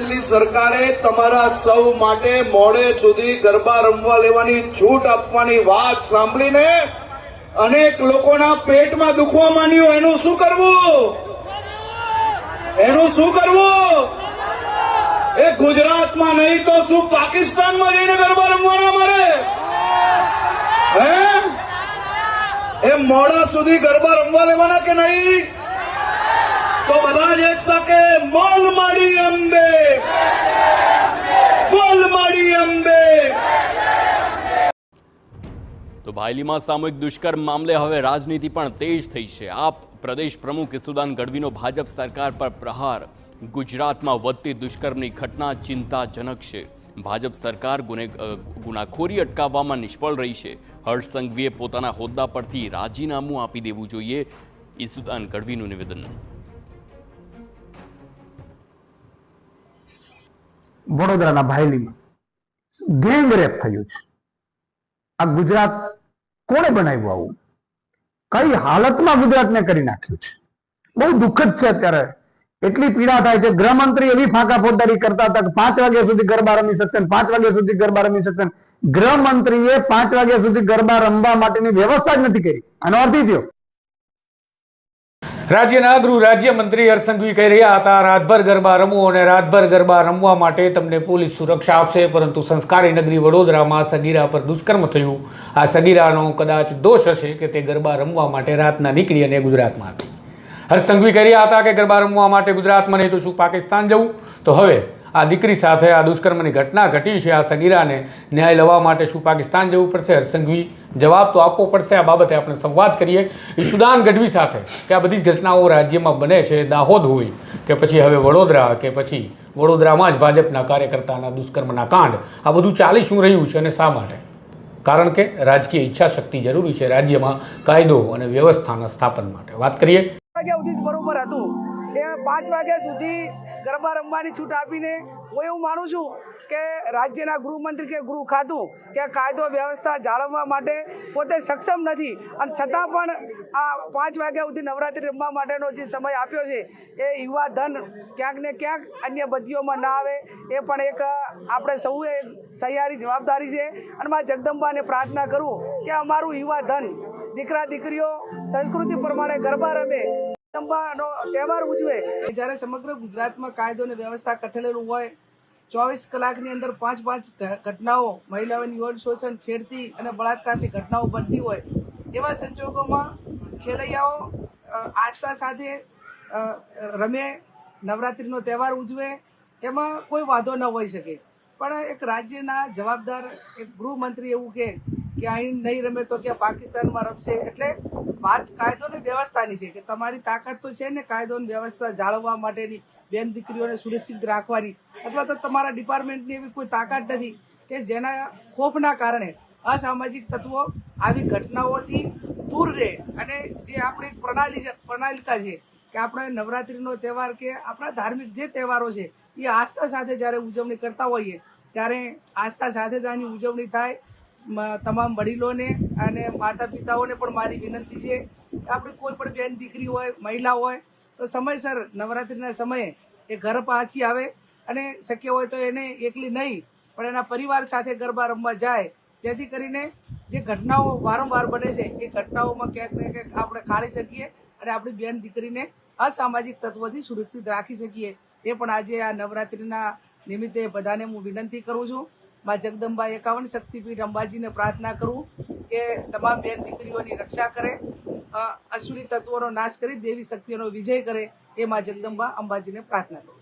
સરકારે તમારા સૌ માટે મોડે સુધી ગરબા રમવા લેવાની છૂટ આપવાની વાત સાંભળીને અનેક લોકોના પેટમાં દુખવા માંડ્યું. એનું શું કરવું? એનું શું કરવું? એ ગુજરાતમાં નહીં તો શું પાકિસ્તાનમાં જઈને ગરબા રમવાના મારે? એ મોડા સુધી ગરબા રમવા લેવાના કે નહીં? તો બધા જ એક સાથે મોલ માડી અંબે. મોલ માડી અંબે. તો ભાયલીમાં સામૂહિક દુષ્કર્મ મામલે હવે રાજનીતિ પણ તેજ થઈ છે. આપ પ્રદેશ પ્રમુખ ઈસુદાન ગઢવીનો ભાજપ સરકાર પર પ્રહાર. ગુજરાતમાં વધતી દુષ્કર્મની ઘટના ચિંતાજનક છે. ભાજપ સરકાર ગુને ગુનાખોરી અટકાવવામાં નિષ્ફળ રહી છે. હર્ષ સંઘવીએ પોતાના હોદ્દા પરથી રાજીનામું આપી દેવું જોઈએ. ઈસુદાન ગઢવીનું નિવેદન. વડોદરાના ભાયલીમાં. ગેંગ રેપ થયું છે. આ ગુજરાત કોણે બનાવ્યું આવું? કઈ હાલતમાં ગુજરાતને કરી નાખ્યું છે? બહુ દુઃખદ છે અત્યારે. એટલી પીડા થાય છે. ગૃહમંત્રી એવી ફાંકા ફોજદારી કરતા હતા કે પાંચ વાગ્યા સુધી ગરબા રમી શકશે પાંચ વાગ્યા સુધી ગરબા રમી શકશે. ગૃહમંત્રીએ પાંચ વાગ્યા સુધી ગરબા રમવા માટેની વ્યવસ્થા જ નથી કરી. આનો અર્થ થયો. રાજ્યના ગૃહ રાજ્યમંત્રી હરસંઘવી કહી રહ્યા હતા, રાતભર ગરબા રમવું અને રાતભર ગરબા રમવા માટે તમને પોલીસ સુરક્ષા આપશે, પરંતુ સંસ્કારી નગરી વડોદરામાં સગીરા પર દુષ્કર્મ થયું. આ સગીરાનો કદાચ દોષ હશે કે તે ગરબા રમવા માટે રાતના નીકળી અને ગુજરાતમાં હતી. હરસંઘવી કહી રહ્યા હતા કે ગરબા રમવા માટે ગુજરાતમાં નહીં, તો શું પાકિસ્તાન જવું? તો હવે આ દીકરી સાથે આ દુષ્કર્મની ઘટના ઘટી છે. આ સગીરાને ન્યાય લેવા માટે શું પાકિસ્તાન જવું પડશે? હરસંઘવી જવાબ તો આપવો પડશે. આ બાબતે આપણે સંવાદ કરીએ. ઈશુદાન ગઢવી સાથે કે આ બધી જ ઘટનાઓ રાજ્યમાં બને છે દાહોદ હોય કે પછી હવે વડોદરા કે પછી વડોદરામાં જ ભાજપના કાર્યકર્તાના દુષ્કર્મના કાંડ. આ બધું ચાલી શું રહ્યું છે અને શા માટે? કારણ કે રાજકીય ઈચ્છા શક્તિ જરૂરી છે રાજ્યમાં કાયદો અને વ્યવસ્થાના સ્થાપન માટે. વાત કરીએ. બરોબર હતું. પાંચ વાગ્યા સુધી ગરબા રમવાની છૂટ આપીને હું એવું માનું છું કે રાજ્યના ગૃહમંત્રી કે ગૃહ ખાતું કે કાયદો વ્યવસ્થા જાળવવા માટે પોતે સક્ષમ નથી. અને છતાં પણ આ પાંચ વાગ્યા સુધી નવરાત્રિ રમવા માટેનો જે સમય આપ્યો છે, એ યુવા ધન ક્યાંક ને ક્યાંક અન્ય બદીઓમાં ના આવે. એ પણ એક આપણે સૌએ સહિયારી જવાબદારી છે. અને મારે જગદંબાને પ્રાર્થના કરું કે અમારું યુવા ધન દીકરા દીકરીઓ સંસ્કૃતિ પ્રમાણે ગરબા રમે જગદંબાનો તહેવાર ઉજવે. જ્યારે સમગ્ર ગુજરાતમાં કાયદો અને વ્યવસ્થા કથલેલું હોય, ચોવીસ કલાકની અંદર પાંચ પાંચ ઘટનાઓ મહિલાઓની યુવન શોષણ છેડતી અને બળાત્કારની ઘટનાઓ બનતી હોય, એવા સંજોગોમાં ખેલૈયાઓ આસ્થા સાથે રમે, નવરાત્રિનો તહેવાર ઉજવે, એમાં કોઈ વાંધો ન હોઈ શકે. પણ એક રાજ્યના જવાબદાર એક ગૃહમંત્રી એવું કે અહીં નહીં રમે તો કે પાકિસ્તાનમાં રમશે? એટલે વાત કાયદો ને વ્યવસ્થાની છે કે તમારી તાકાત તો છે ને કાયદો ને વ્યવસ્થા જાળવવા માટેની બેન દીકરીઓને સુરક્ષિત રાખવાની. અથવા તો તમારા ડિપાર્ટમેન્ટની એવી કોઈ તાકાત નથી કે જેના ખોફના કારણે અસામાજિક તત્વો આવી ઘટનાઓથી દૂર રહે. અને જે આપણે પ્રણાલી છે, પ્રણાલિકા છે કે આપણે નવરાત્રિનો તહેવાર કે આપણા ધાર્મિક જે તહેવારો છે, એ આસ્થા સાથે જ્યારે ઉજવણી કરતા હોઈએ, ત્યારે આસ્થા સાથે જ આની ઉજવણી થાય તમામ વડીલોને અને માતા પિતાઓને પણ મારી વિનંતી છે. આપણી કોઈ પણ બેન દીકરી હોય, મહિલા હોય, તો સમયસર નવરાત્રિના સમયે એ ઘર પાછી આવે અને શક્ય હોય તો એને એકલી નહીં, પણ એના પરિવાર સાથે ગરબા રમવા જાય. જેથી કરીને જે ઘટનાઓ વારંવાર બને છે, એ ઘટનાઓમાં ક્યાંક ને ક્યાંક આપણે ખાળી શકીએ અને આપણી બેન દીકરીને અસામાજિક તત્વોથી સુરક્ષિત રાખી શકીએ. એ પણ આજે આ નવરાત્રિના નિમિત્તે બધાને હું વિનંતી કરું છું. મા જગદંબા એકાવન શક્તિપીઠ અંબાજીને પ્રાર્થના કરું કે તમામ બેન દીકરીઓની રક્ષા કરે અસુરી તત્વોનો નાશ કરી, દેવી શક્તિઓનો વિજય કરે એ માં જગદંબા અંબાજીને પ્રાર્થના કરું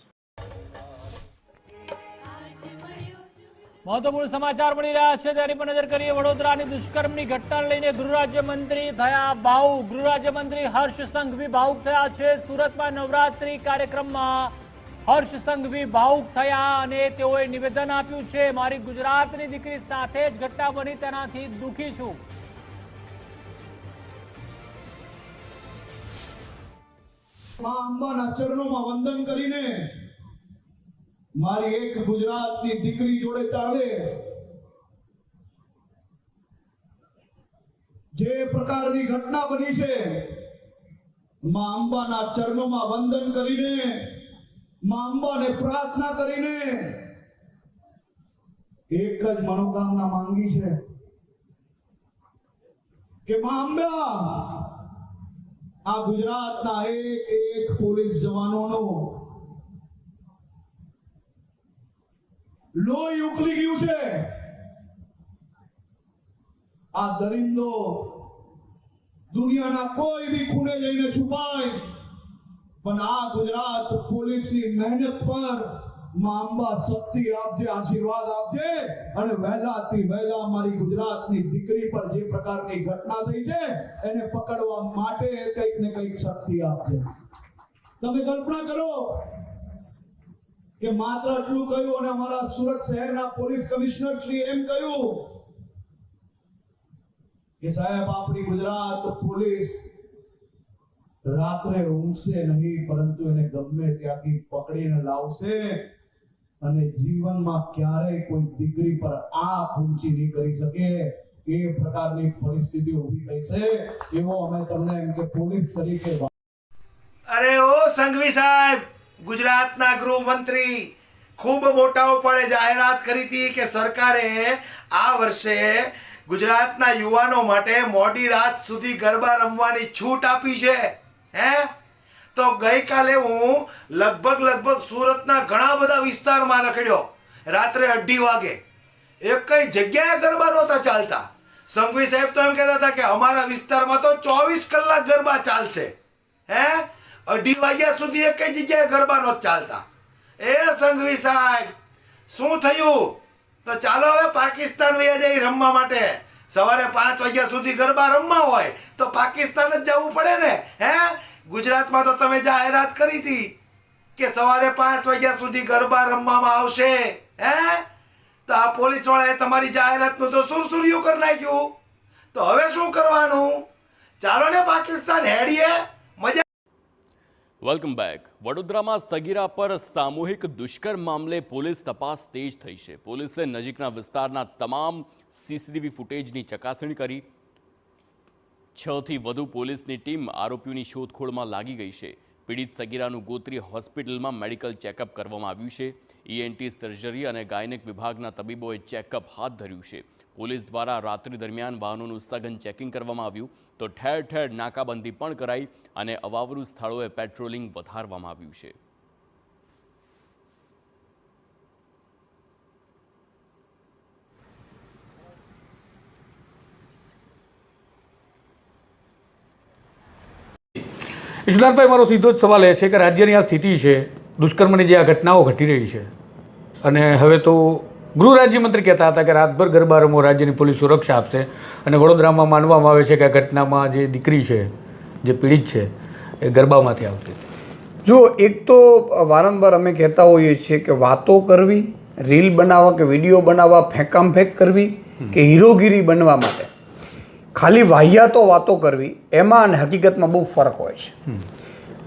મહત્વપૂર્ણ સમાચાર મળી રહ્યા છે. તેની પર નજર કરીએ, વડોદરાની દુષ્કર્મની ઘટનાને લઈને ગૃહરાજ્યમંત્રી થયા ભાવુક ગૃહરાજ્યમંત્રી હર્ષ સંઘવી ભાવુક થયા છે. સુરતમાં નવરાત્રી કાર્યક્રમમાં હર્ષ સંઘવી ભાવુક થયા અને તેઓએ નિવેદન આપ્યું છે, મારી ગુજરાતની દીકરી સાથે જ ઘટના બની, તેનાથી દુઃખી છું. ચરણોમાં વંદન કરીને મારી એક ગુજરાતની દીકરી જોડે ચાલે. જે પ્રકારની ઘટના બની છે, મા અંબાના ચરણોમાં વંદન કરીને મા પ્રાર્થના કરીને એક જ મનોકામના માંગી છે કે મા આ ગુજરાતના એક એક પોલીસ જવાનોનો લોહી ઉકલી ગયું છે. આ દરિંદો દુનિયાના કોઈ બી ખૂણે જઈને છુપાય. પણ આ ગુજરાત પોલીસની મહેનત પરમાં શક્તિ આપજે, આશીર્વાદ આપજે અને વહેલાથી વહેલા મારી ગુજરાતની દીકરી પર જે પ્રકારની ઘટના થઈ છે, એને પકડવા માટે કંઈક ને કંઈક શક્તિ આપજે. તમે કલ્પના કરો કે માત્ર એટલું કહ્યું અને અમારા સુરત શહેરના પોલીસ કમિશનર શ્રી એમ કહ્યું કે સાહેબ, આપણી ગુજરાત પોલીસ રાત્રે ઊંઘશે નહીં, પરંતુ એને ગમે ત્યાંથી પકડીને લાવશે અને જીવનમાં ક્યારેય કોઈ દીકરી પર આ ઊંચી નહીં કરી શકે. એ પ્રકારની પરિસ્થિતિ ઊભી થઈ છે. એવો અમે તમને એમ કે પોલીસ તરીકે અરે ઓ સંઘવી સાહેબ, ગુજરાતના ગૃહમંત્રી, ખૂબ મોટા પડે જાહેરાત કરી હતી કે સરકારે આ વર્ષે ગુજરાતના યુવાનો માટે મોડી રાત સુધી ગરબા રમવાની છૂટ આપી છે. હે? તો ગઈકાલે હું લગભગ લગભગ સુરતના ઘણા બધા વિસ્તારમાં રખડ્યો. રાત્રે અઢી વાગે. એક કઈ જગ્યાએ ગરબા નહોતા ચાલતા. સંઘવી સાહેબ તો એમ કહેતા હતા કે અમારા વિસ્તારમાં તો ચોવીસ કલાક ગરબા ચાલશે. હે? અઢી વાગ્યા સુધી એક કઈ જગ્યાએ ગરબા નહોત ચાલતા. એ સંઘવી સાહેબ, શું થયું? તો ચાલો હવે પાકિસ્તાન વૈયા જઈ રમવા માટે. સવારે પાંચ વાગ્યા સુધી ગરબા રમવા હોય, તો પાકિસ્તાન જ જવું પડે ને, હે? ગુજરાતમાં તો તમે જાહેરાત કરી હતી કે સવારે પાંચ વાગ્યા સુધી ગરબા રમવામાં આવશે, હે? તો આ પોલીસ વાળાએ તમારી જાહેરાતનું તો સુરસુર્યું કરી નાખ્યું. તો હવે શું કરવાનું? ચાલો ને પાકિસ્તાન હેડીએ. મજા વેલકમ બેક વડોદરામાં સગીરા પર સામૂહિક દુષ્કર્મ મામલે પોલીસ તપાસ તેજ થઈ છે. પોલીસે નજીકના વિસ્તારના તમામ સીસીટીવી ફૂટેજની ચકાસણી કરી. છથી વધુ પોલીસની ટીમ આરોપીઓની શોધખોળમાં લાગી ગઈ છે. પીડિત સગીરાનું ગોત્રી હોસ્પિટલમાં મેડિકલ ચેકઅપ કરવામાં આવ્યું છે. ઈએનટી સર્જરી અને ગાયનેક વિભાગના તબીબોએ ચેકઅપ હાથ ધર્યું છે. પોલીસ દ્વારા રાત્રિ દરમિયાન વાહનોનું સઘન ચેકિંગ કરવામાં આવ્યું. તો ઠેર ઠેર નાકાબંધી પણ કરાઈ અને અવાવરૂ સ્થળોએ પેટ્રોલિંગ વધારવામાં આવ્યું છે. ઈશુદાનભાઈ મારો સીધો જ સવાલ એ છે કે રાજ્યની આ સ્થિતિ છે, દુષ્કર્મની જે આ ઘટનાઓ ઘટી રહી છે, અને હવે તો ગૃહ રાજ્યમંત્રી કહેતા હતા કે રાતભર ગરબા રમો, રાજ્યની પોલીસ સુરક્ષા આપશે, અને વડોદરામાં માનવામાં આવે છે કે આ ઘટનામાં જે દીકરી છે, જે પીડિત છે, એ ગરબામાંથી આવતી જો એક તો વારંવાર અમે કહેતા હોઈએ છીએ કે વાતો કરવી, રીલ બનાવવા કે વીડિયો બનાવવા ફેંકામ ફેંક કરવી કે હીરોગીરી બનવા માટે ખાલી વાહિયાતો વાતો કરવી, એમાં અને હકીકતમાં બહુ ફરક હોય છે.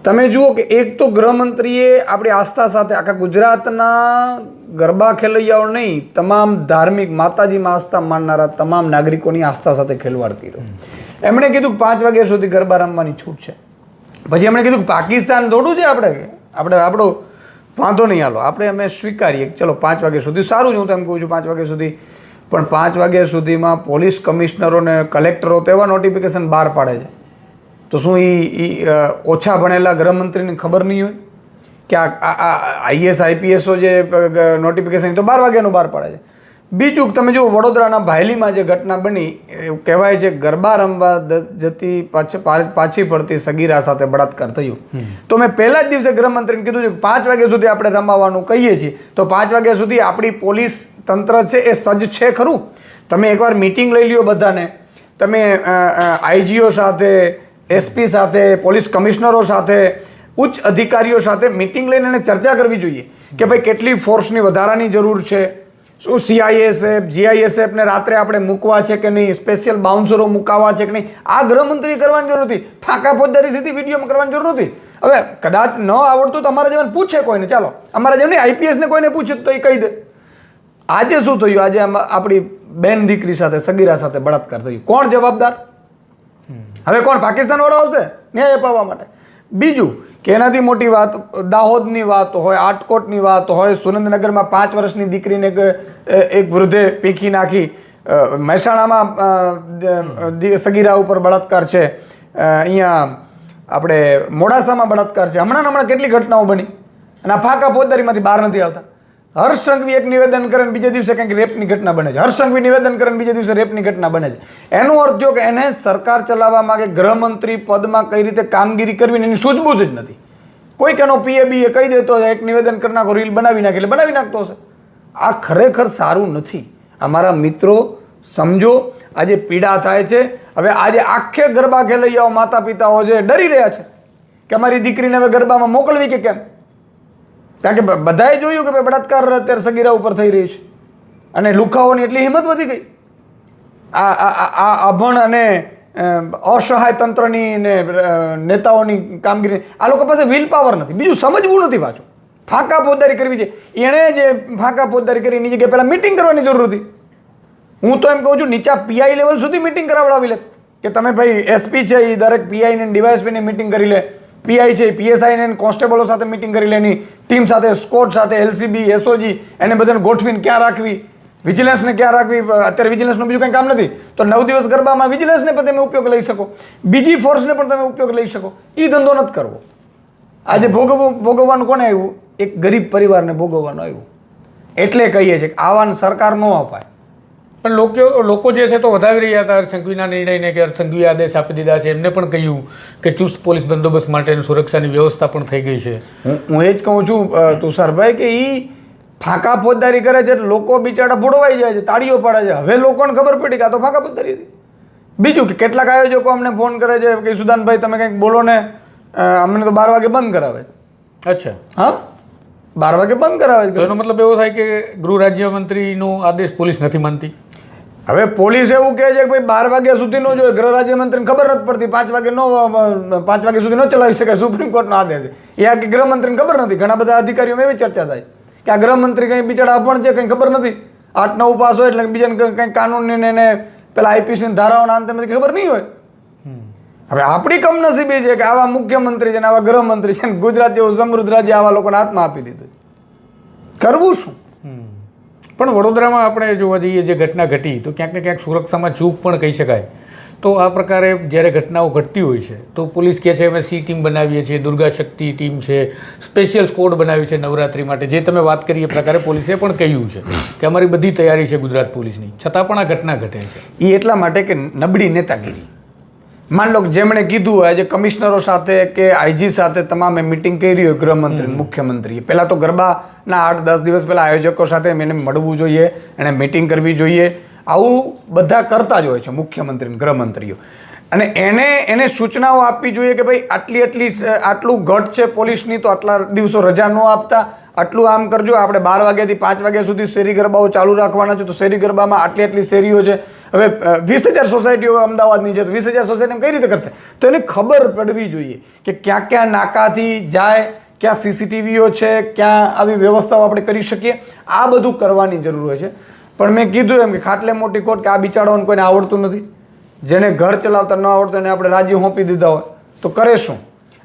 તમે જુઓ કે એક તો ગૃહમંત્રીએ આપણી આસ્થા સાથે આખા ગુજરાતના ગરબા ખેલૈયાઓ નહીં, તમામ ધાર્મિક માતાજીમાં આસ્થા માનનારા તમામ નાગરિકોની આસ્થા સાથે ખેલવાડતી રહ્યો એમણે કીધું કે પાંચ વાગ્યા સુધી ગરબા રમવાની છૂટ છે. પછી એમણે કીધું કે પાકિસ્તાન થોડું છે આપણે? આપણે આપણો વાંધો નહીં હાલો, આપણે અમે સ્વીકારીએ કે ચલો પાંચ વાગ્યા સુધી, સારું જ હું તો એમ કહું છું, પાંચ વાગ્યા સુધી પણ પાંચ વાગ્યા સુધીમાં પોલીસ કમિશનરો ને કલેક્ટરો તો એવા નોટિફિકેશન બહાર પાડે છે. તો શું એ ઓછા ભણેલા ગૃહમંત્રીને ખબર નહીં હોય? કે આ આઈએસ આઈપીએસઓ જે નોટિફિકેશન તો બાર વાગ્યાનું બહાર પાડે છે. બીજું તમે જો વડોદરાના ભાયલીમાં જે ઘટના બની એવું કહેવાય છે ગરબા રમવા જતી પાછ- પાછી પડતી સગીરા સાથે બળાત્કાર થયું. તો મેં પહેલા જ દિવસે ગૃહમંત્રીને કીધું છે કે પાંચ વાગ્યા સુધી આપણે રમાવાનું કહીએ છીએ. તો પાંચ વાગ્યા સુધી આપણી પોલીસ તંત્ર છે એ સજ્જ છે ખરું? તમે એકવાર મિટિંગ લઈ લ્યો બધાને. તમે આઈજીઓ સાથે એસપી સાથે, પોલીસ કમિશનરો સાથે, ઉચ્ચ અધિકારીઓ સાથે મિટિંગ લઈને એને ચર્ચા કરવી જોઈએ કે ભાઈ કેટલી ફોર્સની વધારાની જરૂર છે? શું સીઆઈએસએફ જીઆઈએસએફને રાત્રે આપણે મૂકવા છે કે નહીં? સ્પેશિયલ બાઉન્સરો મૂકાવા છે કે નહીં? આ ગૃહમંત્રી કરવાની જરૂર નથી. ફાંકા ફોજદારી સીધી વિડીયોમાં કરવાની જરૂર નથી. હવે કદાચ ન આવડતું તો અમારા જેવાને પૂછે કોઈને. ચાલો. અમારા જેમને આઈપીએસને કોઈને પૂછે તો એ કહી દે. આજે શું થયું? આજે આપણી બેન દીકરી સાથે, સગીરા સાથે બળાત્કાર થયું. કોણ જવાબદાર? હવે કોણ પાકિસ્તાન વાળો આવશે? ન્યાય અપાવવા માટે. બીજું કે એનાથી મોટી વાત, દાહોદની વાત હોય, આટકોટની વાત હોય, સુરેન્દ્રનગરમાં પાંચ વર્ષની દીકરીને એક વૃદ્ધે પીખી નાખી. મહેસાણામાં સગીરા ઉપર બળાત્કાર છે. અહીંયા આપણે મોડાસામાં બળાત્કાર છે. હમણાં હમણાં કેટલી ઘટનાઓ બની? અને આ ફાકા ફોજદારીમાંથી બહાર નથી આવતા. હર્ષ એક નિવેદન કરે બીજા દિવસે કંઈક રેપની ઘટના બને છે. હર્ષ નિવેદન કરે બીજા દિવસે રેપની ઘટના બને છે. એનો અર્થ જો કે એને સરકાર ચલાવવા માગે, ગૃહમંત્રી પદમાં કઈ રીતે કામગીરી કરવી એની સૂઝબૂઝ જ નથી. કોઈક એનો પીએબી એ કહી દેતો એક નિવેદન કરી નાખો, રીલ બનાવી નાખે એટલે બનાવી નાખતો હશે. આ ખરેખર સારું નથી. અમારા મિત્રો, સમજો, આજે પીડા થાય છે. હવે આજે આખે ગરબા ખેલૈયાઓ માતા પિતાઓ જે ડરી રહ્યા છે કે અમારી દીકરીને હવે ગરબામાં મોકલવી કે કેમ? કારણ કે બધાએ જોયું કે ભાઈ બળાત્કાર અત્યારે સગીરા ઉપર થઈ રહી છે. અને લુખાઓની એટલી હિંમત વધી ગઈ. આ, આ- અભણ અને અસહાય તંત્રની ને નેતાઓની કામગીરી. આ લોકો પાસે વિલ પાવર નથી. બીજું સમજવું નથી પાછું. ફાંકા ફોજદારી કરવી છે. એણે જે ફાંકા ફોજદારી કરી એની જગ્યાએ પહેલાં મિટિંગ કરવાની જરૂર હતી. હું તો એમ કહું છું, નીચા પીઆઈ લેવલ સુધી મિટિંગ કરાવડાવી લે. કે તમે ભાઈ એસપી છે એ દરેક પીઆઈને ને મિટિંગ કરી લે. પીઆઈ છે પીએસઆઈને કોન્સ્ટેબલો સાથે મિટિંગ કરી લે એની. ટીમ સાથે સ્કોટ સાથે એલસીબી એસઓજી એને બધાને ગોઠવીને ક્યાં રાખવી? વિજિલન્સને ક્યાં રાખવી? અત્યારે વિજિલન્સનું બીજું કંઈ કામ નથી. તો નવ દિવસ ગરબામાં વિજિલન્સને પણ તમે ઉપયોગ લઈ શકો. બીજી ફોર્સને પણ તમે ઉપયોગ લઈ શકો. એ ધંધો નથી કરવો. આજે ભોગવવું ભોગવવાનું કોને આવ્યું? એક ગરીબ પરિવારને ભોગવવાનું આવ્યું. એટલે કહીએ છીએ કે આવાને સરકાર ન અપાય. પણ લોકો લોકો જે છે તો વધાવી રહ્યા હતા. હર્ષસંઘવીના નિર્ણયને કે હર્ષસંઘવીએ આદેશ આપી દીધા છે. એમને પણ કહ્યું કે ચુસ્ત પોલીસ બંદોબસ્ત માટેની સુરક્ષાની વ્યવસ્થા પણ થઈ ગઈ છે. હું હું એ જ કહું છું તુષારભાઈ કે એ ફાંકા ફોજદારી કરે છે લોકો બિચારા ભોળવાઈ જાય છે તાળીઓ પાડે છે. હવે લોકોને ખબર પડી કે આ તો ફાંકા ફોજદારી હતી. બીજું કે કેટલાક આયોજકો અમને ફોન કરે છે કે સુદાનભાઈ તમે કંઈક બોલો ને અમને તો બાર વાગે બંધ કરાવે. અચ્છા. હા? બાર વાગે બંધ કરાવે. એનો મતલબ એવો થાય કે ગૃહ રાજ્યમંત્રીનો આદેશ પોલીસ નથી માનતી? હવે પોલીસ એવું કહે છે કે ભાઈ બાર વાગ્યા સુધી નો જોઈએ ગૃહ રાજ્યમંત્રીને ખબર નથી પડતી, પાંચ વાગે નો, પાંચ વાગ્યા સુધી ન ચલાવી શકાય, સુપ્રીમ કોર્ટનો આદેશ એ આ કે ગૃહમંત્રીને ખબર નથી. ઘણા બધા અધિકારીઓમાં એવી ચર્ચા થાય કે આ ગૃહમંત્રી કંઈ બિચારા પણ છે, કંઈ ખબર નથી. આઠ નવ પાસ હોય એટલે બીજાને કંઈ કાનૂનની ને એને પેલા આઈપીસીની ધારાઓના અંતે બધી ખબર નહીં હોય. હવે આપણી કમનસીબી છે કે આવા મુખ્યમંત્રી છે ને આવા ગૃહમંત્રી છે ને ગુજરાત જેવું સમૃદ્ધ રાજ્ય આવા લોકોને હાથમાં આપી દીધું કરવું શું? પણ વડોદરામાં આપણે જોવા જઈએ જે ઘટના ઘટી, તો ક્યાંક ને ક્યાંક સુરક્ષામાં ચૂક પણ કહી શકાય. તો આ પ્રકારે જ્યારે ઘટનાઓ ઘટતી હોય છે, તો પોલીસ કહે છે, અમે સી ટીમ બનાવીએ છીએ, દુર્ગા શક્તિ ટીમ છે, સ્પેશિયલ સ્કોડ બનાવી છે નવરાત્રી માટે. જે તમે વાત કરી એ પ્રકારે પોલીસે પણ કહ્યું છે કે અમારી બધી તૈયારી છે ગુજરાત પોલીસની. છતાં પણ આ ઘટના ઘટે છે. એ એટલા માટે કે નબળી નેતાગીરી. માન લો કે જેમણે કીધું હોય જે કમિશનરો સાથે કે આઈજી સાથે તમામે મિટિંગ કરી હોય ગૃહમંત્રી મુખ્યમંત્રી પહેલાં તો ગરબાના આઠ દસ દિવસ પહેલાં આયોજકો સાથે એને મળવું જોઈએ એણે મિટિંગ કરવી જોઈએ. આવું બધા કરતા જ હોય છે મુખ્યમંત્રી ગૃહમંત્રીઓ. અને એને એને સૂચનાઓ આપવી જોઈએ કે ભાઈ આટલી આટલી આટલું ઘટ છે પોલીસની, તો આટલા દિવસો રજા ન આપતા. આટલું આમ કરજો, આપણે બાર વાગ્યાથી પાંચ વાગ્યા સુધી શેરી ગરબાઓ ચાલુ રાખવાના છે, તો શેરી ગરબામાં આટલી આટલી શેરીઓ છે. હવે વીસ હજાર સોસાયટીઓ અમદાવાદની છે, તો વીસ હજાર સોસાયટી કઈ રીતે કરશે? તો એને ખબર પડવી જોઈએ કે ક્યાં ક્યાં નાકાથી જાય, ક્યાં સીસીટીવીઓ છે, ક્યાં આવી વ્યવસ્થાઓ આપણે કરી શકીએ. આ બધું કરવાની જરૂર હોય છે. પણ મેં કીધું એમ કે ખાટલે મોટી કોટ કે આ બિચારાઓને કોઈને આવડતું નથી. જેને ઘર ચલાવતા ન આવડતું એને આપણે રાજ્ય સોંપી દીધા હોય, તો કરે શું?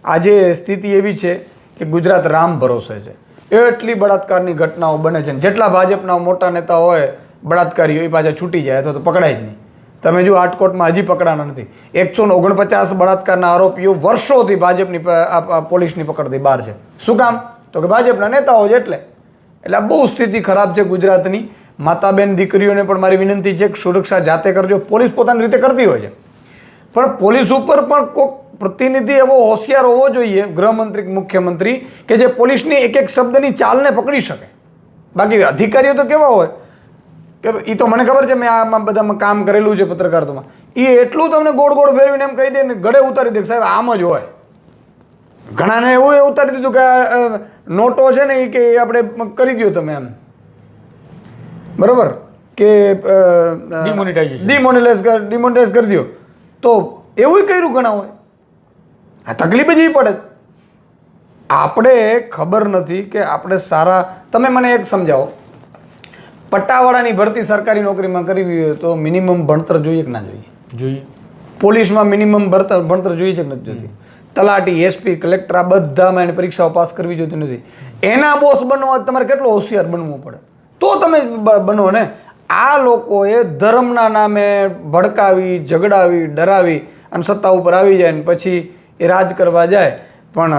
આજે સ્થિતિ એવી છે કે ગુજરાત રામ ભરોસે છે. એટલી બળાત્કારની ઘટનાઓ બને છે જેટલા ભાજપના મોટા નેતા હોય બળાત્કારીઓ એ પાછા છૂટી જાય, અથવા તો પકડાય જ નહીં. તમે જો આટકોટમાં હજી પકડાના નથી. એકસો ઓગણપચાસ બળાત્કારના આરોપીઓ વર્ષોથી ભાજપની પોલીસની પકડથી બહાર છે. શું કામ? તો કે ભાજપના નેતાઓ જ એટલે. એટલે બહુ સ્થિતિ ખરાબ છે ગુજરાતની. માતાબેન દીકરીઓને પણ મારી વિનંતી છે કે સુરક્ષા જાતે કરજો. પોલીસ પોતાની રીતે કરતી હોય છે. પણ પોલીસ ઉપર પણ કોઈક પ્રતિનિધિ એવો હોશિયાર હોવો જોઈએ, ગૃહમંત્રી મુખ્યમંત્રી, કે જે પોલીસની એક એક શબ્દની ચાલને પકડી શકે. બાકી અધિકારીઓ તો કેવા હોય? કે એ તો મને ખબર છે, મેં આમાં બધામાં કામ કરેલું છે પત્રકારત્વમાં એ એટલું તમને ગોળ ગોળ ફેરવીને એમ કહી દે ને ગળે ઉતારી દે સાહેબ આમ જ હોય. ઘણાને એવું એ ઉતારી દીધું કે નોટો છે ને એ કે આપણે કરી દો તમે એમ. બરોબર? કે Demonetization. ડિમોનેલાઇઝ કર કરી દો તો એવું કર્યું ઘણા હોય? આ તકલીફ જ એવી પડે. આપણે ખબર નથી કે આપણે સારા તમે મને એક સમજાવો. પટ્ટાવાળાની ભરતી સરકારી નોકરીમાં કરવી હોય તો મિનિમમ ભણતર જોઈએ કે ના જોઈએ? જોઈએ. પોલીસમાં મિનિમમ ભણતર ભણતર જોઈએ છે કે નથી જોતી? તલાટી એસપી કલેક્ટર આ બધામાં એને પરીક્ષાઓ પાસ કરવી જોઈતી નથી. એના બોસ બનવા તમારે કેટલો હોશિયાર બનવું પડે? તો તમે બનો ને. આ લોકોએ ધર્મના નામે ભડકાવી, ઝઘડાવી, ડરાવી અને સત્તા ઉપર આવી જાય ને પછી એ રાજ કરવા જાય. પણ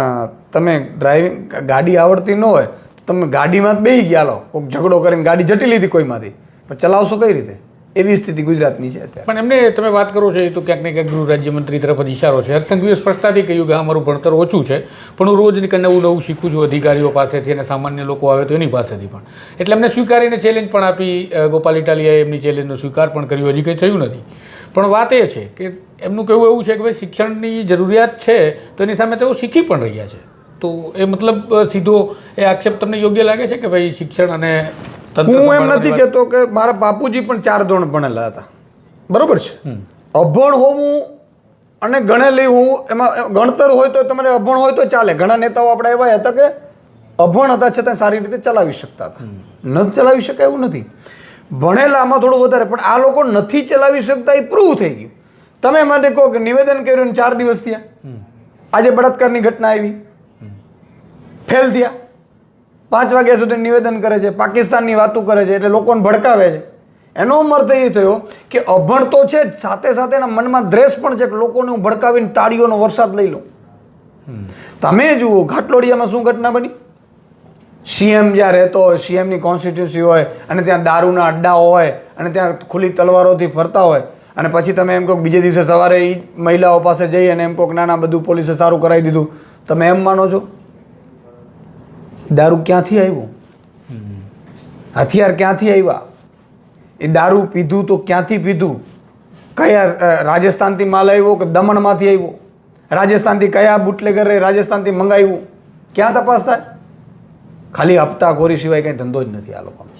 તમે ડ્રાઇવિંગ ગાડી આવડતી ન હોય તો તમે ગાડીમાં જ બેસી ગયા લો. કોઈક ઝઘડો કરીને ગાડી જટી લીધી કોઈમાંથી. પણ ચલાવશો કઈ રીતે? એવી સ્થિતિ ગુજરાતની છે પણ એમને તમે વાત કરો છો એ તો ક્યાંક ને ક્યાંક ગૃહ રાજ્યમંત્રી તરફ જ ઇશારો છે. હર્ષંઘવીએ સ્પષ્ટતાથી કહ્યું કે અમારું મારું ભણતર ઓછું છે, પણ હું રોજ નવું નવું શીખું છું, અધિકારીઓ પાસેથી અને સામાન્ય લોકો આવે તો એની પાસેથી પણ. એટલે એમને સ્વીકારીને ચેલેન્જ પણ આપી ગોપાલ ઇટાલિયાએ એમની ચેલેન્જનો સ્વીકાર પણ કર્યો, હજી કંઈ થયું નથી. પણ વાત એ છે કે એમનું કહેવું એવું છે કે ભાઈ શિક્ષણની જરૂરિયાત છે, તો એની સામે તેઓ શીખી પણ રહ્યા છે. તો એ મતલબ સીધો એ આક્ષેપ તમને યોગ્ય લાગે છે કે ભાઈ શિક્ષણ અને હું એમ નથી કહેતો કે મારા બાપુજી પણ ચાર ધોરણ ભણેલા હતા. બરોબર છે? અભણ હોવું અને ગણેલી હોવું એમાં ગણતર હોય તો તમારે અભણ હોય તો ચાલે. ઘણા નેતાઓ આપણે એવા હતા કે અભણ હતા છતાં સારી રીતે ચલાવી શકતા હતા. ન ચલાવી શકાય એવું નથી. ભણેલામાં થોડું વધારે પણ આ લોકો નથી ચલાવી શકતા એ પ્રૂવ થઈ ગયું. તમે માટે કહો કે નિવેદન કર્યું ને ચાર દિવસ થયા. આજે બળાત્કારની ઘટના આવી. ફેલ થયા. પાંચ વાગ્યા સુધી નિવેદન કરે છે પાકિસ્તાનની વાતો કરે છે એટલે લોકોને ભડકાવે છે. એનો અર્થ એ થયો કે અભણ તો છે જ સાથે સાથે એના મનમાં દ્રેસ પણ છે કે લોકોને હું ભડકાવીને તાળીઓનો વરસાદ લઈ લઉં. તમે જુઓ ઘાટલોડિયામાં શું ઘટના બની? સીએમ જ્યાં રહેતો હોય સીએમની કોન્સ્ટિટ્યુન્સી હોય અને ત્યાં દારૂના અડ્ડા હોય અને ત્યાં ખુલ્લી તલવારોથી ફરતા હોય અને પછી તમે એમ કહો બીજે દિવસે સવારે એ મહિલાઓ પાસે જઈ અને એમ કહો કે ના ના બધું પોલીસે સારું કરાવી દીધું. તમે એમ માનો છો? દારૂ ક્યાંથી આવ્યું હથિયાર ક્યાંથી આવ્યા એ દારૂ પીધું તો ક્યાંથી પીધું? કયા રાજસ્થાનથી માલ આવ્યો કે દમણમાંથી આવ્યો રાજસ્થાનથી કયા બુટલેગરે રાજસ્થાનથી મંગાવ્યું ક્યાં તપાસ થાય? ખાલી હપ્તાખોરી સિવાય કંઈ ધંધો જ નથી આ લોકોનો.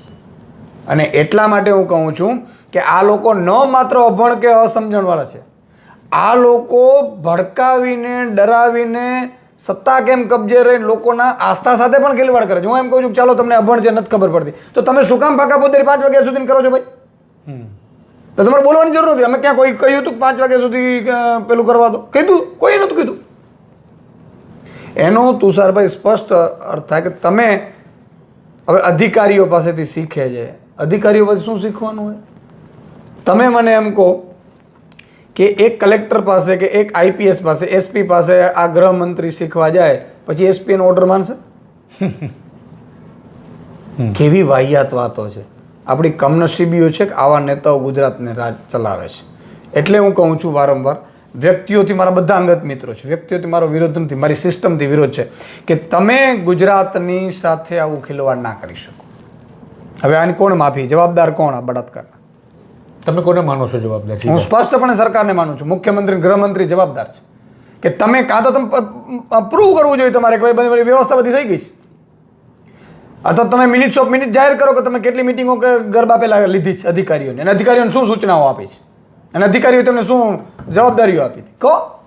અને એટલા માટે હું કહું છું કે આ લોકો ન માત્ર અભણ કે અસમજણવાળા છે. આ લોકો ભડકાવીને, ડરાવીને સત્તા કેમ કબજે રહીને લોકોના આસ્થા સાથે પણ ખેલવાડ કરે છે. હું એમ કહું છું ચાલો તમને અભણ છે નથી ખબર પડતી. તો તમે શું કામ પાકા પોતે પાંચ વાગ્યા સુધી કરો છો ભાઈ? તો તમારે બોલવાની જરૂર નથી. અમે ક્યાં કોઈ કહ્યું હતું પાંચ વાગ્યા સુધી પેલું કરવા દો? કીધું. કોઈ નહોતું કીધું. એનો તુષારભાઈ સ્પષ્ટ અર્થ થાય કે તમે હવે અધિકારીઓ પાસેથી શીખે છે. અધિકારીઓ પાસે શું શીખવાનું હોય? તમે મને એમ કહો કે એક કલેક્ટર પાસે કે એક આઈપીએસ પાસે એસપી પાસે આ ગૃહમંત્રી શીખવા જાય પછી એસપી નો ઓર્ડર માનશે? કેવી વાહિયાત વાતો છે. આપણી કમનસીબીઓ છે કે આવા નેતાઓ ગુજરાતને રાજ ચલાવે છે. એટલે હું કહું છું વારંવાર વ્યક્તિઓથી મારા બધા અંગત મિત્રો છે. વ્યક્તિઓથી મારો વિરોધ નથી મારી સિસ્ટમથી વિરોધ છે કે તમે ગુજરાતની સાથે આવું ખિલવાડ ના કરી શકો. હવે આની કોણ માફી? જવાબદાર કોણ આ બળાત્કારના? તમે કોને માનો છો જવાબદાર? હું સ્પષ્ટપણે સરકારને માનું છું. મુખ્યમંત્રી ગૃહમંત્રી જવાબદાર છે. કે તમે કાં તો તમે પ્રૂવ કરવું જોઈએ તમારે કે ભાઈ વ્યવસ્થા બધી થઈ ગઈ છે? અથવા તમે મિનિટ ઓફ મિનિટ જાહેર કરો કે તમે કેટલી મિટિંગો કે ગરબા પહેલાં લીધી છે અધિકારીઓને? અને અધિકારીઓને શું સૂચનાઓ આપી છે? અને અધિકારીઓ તમને શું જવાબદારીઓ આપી હતી? કહો.